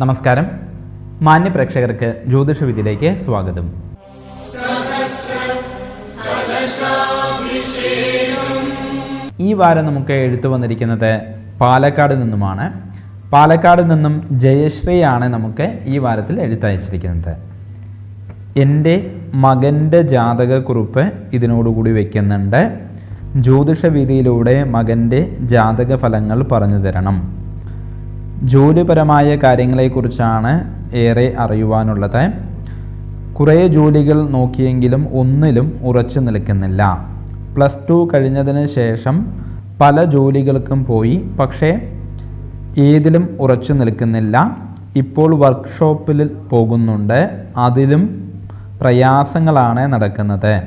നമസ്കാരം. മാന്യ പ്രേക്ഷകർക്ക് ജ്യോതിഷവിദ്യയിലേക്ക് സ്വാഗതം. ഈ വാരം നമുക്ക് എഴുത്തു വന്നിരിക്കുന്നത് പാലക്കാട് നിന്നുമാണ്. പാലക്കാട് നിന്നും ജയശ്രീയാണ് നമുക്ക് ഈ വാരത്തിൽ എഴുത്തയച്ചിരിക്കുന്നത്. എന്റെ മകന്റെ ജാതകക്കുറിപ്പ് ഇതിനോടുകൂടി വയ്ക്കുന്നുണ്ട് ജ്യോതിഷവിധിയിലൂടെ മകന്റെ ജാതക ഫലങ്ങൾ പറഞ്ഞു തരണം. ജോലിപരമായ കാര്യങ്ങളെക്കുറിച്ചാണ് ഏറെ അറിയുവാനുള്ളത്. കുറേ ജോലികൾ നോക്കിയെങ്കിലും ഒന്നിലും ഉറച്ചു നിൽക്കുന്നില്ല. പ്ലസ് ടു കഴിഞ്ഞതിന് ശേഷം പല ജോലികൾക്കും പോയി പക്ഷേ ഏതിലും ഉറച്ചു നിൽക്കുന്നില്ല. ഇപ്പോൾ വർക്ക്ഷോപ്പിൽ പോകുന്നുണ്ട്. അതിലും പ്രയാസങ്ങളാണ് നടക്കുന്നത്.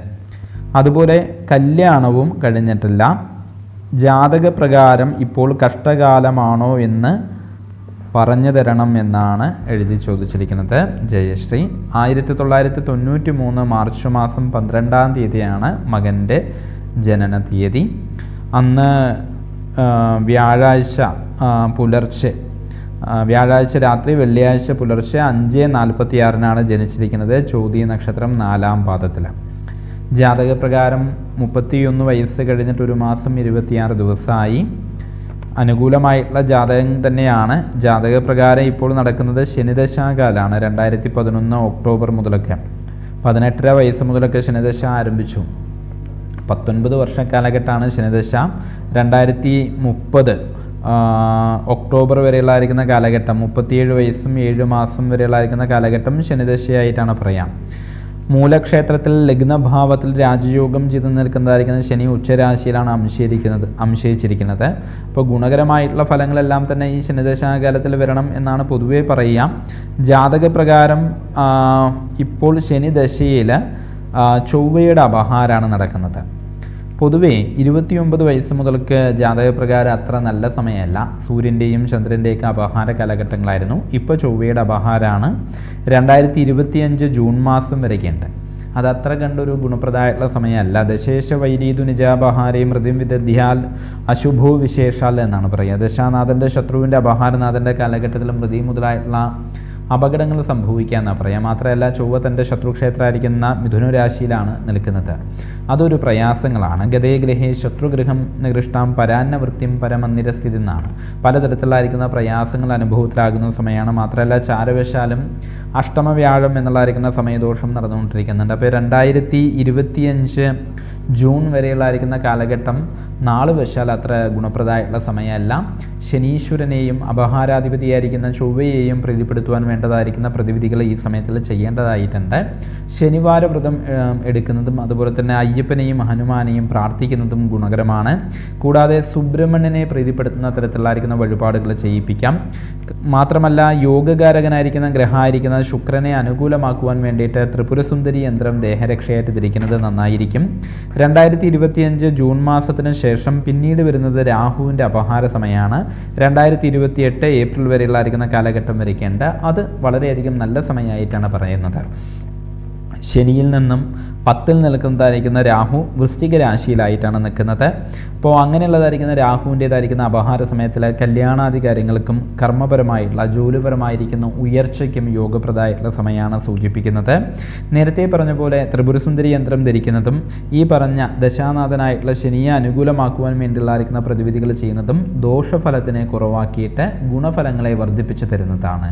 അതുപോലെ കല്യാണവും കഴിഞ്ഞിട്ടില്ല. ജാതകപ്രകാരം ഇപ്പോൾ കഷ്ടകാലമാണോ എന്ന് പറഞ്ഞു തരണം എന്നാണ് എഴുതി ചോദിച്ചിരിക്കുന്നത്. ജയശ്രീ ആയിരത്തി തൊള്ളായിരത്തി തൊണ്ണൂറ്റി മൂന്ന് മാർച്ച് മാസം പന്ത്രണ്ടാം തീയതിയാണ് മകന്റെ ജനന തീയതി അന്ന് വ്യാഴാഴ്ച പുലർച്ചെ വ്യാഴാഴ്ച രാത്രി വെള്ളിയാഴ്ച പുലർച്ചെ അഞ്ച് നാൽപ്പത്തിയാറിനാണ് ജനിച്ചിരിക്കുന്നത് ചോദ്യ നക്ഷത്രം നാലാം പാദത്തിൽ ജാതകപ്രകാരം മുപ്പത്തിയൊന്ന് വയസ്സ് കഴിഞ്ഞിട്ട് ഒരു മാസം ഇരുപത്തിയാറ് ദിവസമായി. അനുകൂലമായിട്ടുള്ള ജാതകം തന്നെയാണ്. ജാതകപ്രകാരം ഇപ്പോൾ നടക്കുന്നത് ശനിദശാകാലാണ് രണ്ടായിരത്തി പതിനൊന്ന് ഒക്ടോബർ മുതലൊക്കെ. പതിനെട്ടര വയസ്സ് മുതലൊക്കെ ശനിദശ ആരംഭിച്ചു. പത്തൊൻപത് വർഷ കാലഘട്ടമാണ് ശനിദശ. രണ്ടായിരത്തി മുപ്പത് ഒക്ടോബർ വരെയുള്ളായിരിക്കുന്ന കാലഘട്ടം മുപ്പത്തിയേഴ് വയസ്സും ഏഴ് മാസം വരെയുള്ളായിരിക്കുന്ന കാലഘട്ടം ശനിദശയായിട്ടാണ് പറയാം. മൂലക്ഷേത്രത്തിൽ ലഗ്നഭാവത്തിൽ രാജയോഗം ചെയ്ത് നിൽക്കുന്നതായിരിക്കുന്ന ശനി ഉച്ചരാശിയിലാണ് അംശീകരിക്കുന്നത് അംശയിച്ചിരിക്കുന്നത് അപ്പോൾ ഗുണകരമായിട്ടുള്ള ഫലങ്ങളെല്ലാം തന്നെ ഈ ശനിദശാകാലത്തിൽ വരണം എന്നാണ് പൊതുവേ പറയുക ജാതകപ്രകാരം പ്രകാരം ഇപ്പോൾ ശനിദശയിൽ ചൊവ്വയുടെ അപഹാരമാണ് നടക്കുന്നത്. പൊതുവേ ഇരുപത്തിയൊമ്പത് വയസ്സ് മുതൽക്ക് ജാതകപ്രകാരം അത്ര നല്ല സമയമല്ല. സൂര്യന്റെയും ചന്ദ്രന്റെയൊക്കെ അപഹാര കാലഘട്ടങ്ങളായിരുന്നു. ഇപ്പോൾ ചൊവ്വയുടെ അപഹാരമാണ് രണ്ടായിരത്തി ഇരുപത്തിയഞ്ച് ജൂൺ മാസം വരെയൊക്കെയുണ്ട്. അത് അത്ര കണ്ടൊരു ഗുണപ്രദമായിട്ടുള്ള സമയമല്ല. ദശേഷ വൈരീതു നിജാപഹാരേ മൃതിം വിദധ്യാൽ അശുഭോ വിശേഷാൽ എന്നാണ് പറയുക. ദശാനാഥന്റെ ശത്രുവിന്റെ അപഹാരനാഥന്റെ കാലഘട്ടത്തിൽ മൃതി മുതലായിട്ടുള്ള അപകടങ്ങൾ സംഭവിക്കുക എന്നാണ് പറയാം മാത്രമല്ല ചൊവ്വ തന്റെ ശത്രുക്ഷേത്രമായിരിക്കുന്ന മിഥുനരാശിയിലാണ് നിൽക്കുന്നത്. അതൊരു പ്രയാസങ്ങളാണ്. ഗതേ ഗ്രഹേ ശത്രുഗ്രഹം നികൃഷ്ടാം പരാന്നവൃത്തിയും പരമന്ദിരസ്ഥിതി എന്നാണ് പലതരത്തിലായിരിക്കുന്ന പ്രയാസങ്ങൾ അനുഭവത്തിലാകുന്ന സമയമാണ്. മാത്രമല്ല ചാരവശാലും അഷ്ടമവ്യാഴം എന്നുള്ളതായിരിക്കുന്ന സമയദോഷം നടന്നുകൊണ്ടിരിക്കുന്നുണ്ട്. അപ്പോൾ രണ്ടായിരത്തി ഇരുപത്തിയഞ്ച് ജൂൺ വരെയുള്ളതായിരിക്കുന്ന കാലഘട്ടം നാൾ വശാൽ അത്ര ഗുണപ്രദമായിട്ടുള്ള സമയമല്ല. ശനീശ്വരനെയും അപഹാരാധിപതിയായിരിക്കുന്ന ചൊവ്വയെയും പ്രീതിപ്പെടുത്തുവാൻ വേണ്ടതായിരിക്കുന്ന പ്രതിവിധികൾ ഈ സമയത്തിൽ ചെയ്യേണ്ടതായിട്ടുണ്ട്. ശനിവാര വ്രതം എടുക്കുന്നതും അതുപോലെ തന്നെ അയ്യപ്പനെയും ഹനുമാനെയും പ്രാർത്ഥിക്കുന്നതും ഗുണകരമാണ്. കൂടാതെ സുബ്രഹ്മണ്യനെ പ്രീതിപ്പെടുത്തുന്ന തരത്തിലായിരിക്കുന്ന വഴിപാടുകൾ ചെയ്യിപ്പിക്കാം. മാത്രമല്ല യോഗകാരകനായിരിക്കുന്ന ഗ്രഹമായിരിക്കുന്ന ശുക്രനെ അനുകൂലമാക്കുവാൻ വേണ്ടിയിട്ട് ത്രിപുരസുന്ദരി യന്ത്രം ദേഹരക്ഷയായിട്ട് ധരിക്കുന്നത് നന്നായിരിക്കും. രണ്ടായിരത്തി ഇരുപത്തിയഞ്ച് ജൂൺ മാസത്തിന് ശേഷം പിന്നീട് വരുന്നത് രാഹുവിന്റെ അപഹാര സമയമാണ്. രണ്ടായിരത്തി ഇരുപത്തി എട്ട് ഏപ്രിൽ വരെയുള്ളായിരിക്കുന്ന കാലഘട്ടം വരയ്ക്കേണ്ട. അത് വളരെയധികം നല്ല സമയമായിട്ടാണ് പറയുന്നത്. ശനിയിൽ നിന്നും പത്തിൽ നിൽക്കുന്നതായിരിക്കുന്ന രാഹു വൃശ്ചിക രാശിയിലായിട്ടാണ് നിൽക്കുന്നത്. അപ്പോൾ അങ്ങനെയുള്ളതായിരിക്കുന്ന രാഹുവിന്റേതായിരിക്കുന്ന അപഹാര സമയത്തിൽ കല്യാണാദി കാര്യങ്ങൾക്കും കർമ്മപരമായിട്ടുള്ള ജോലിപരമായിരിക്കുന്ന ഉയർച്ചയ്ക്കും യോഗപ്രദമായിട്ടുള്ള സമയമാണ് സൂചിപ്പിക്കുന്നത്. നേരത്തെ പറഞ്ഞ പോലെ ത്രിപുരസുന്ദരി യന്ത്രം ധരിക്കുന്നതും ഈ പറഞ്ഞ ദശാനാഥനായിട്ടുള്ള ശനിയെ അനുകൂലമാക്കുവാൻ വേണ്ടിയുള്ളതായിരിക്കുന്ന പ്രതിവിധികൾ ചെയ്യുന്നതും ദോഷഫലത്തിനെ കുറവാക്കിയിട്ട് ഗുണഫലങ്ങളെ വർദ്ധിപ്പിച്ചു തരുന്നതാണ്.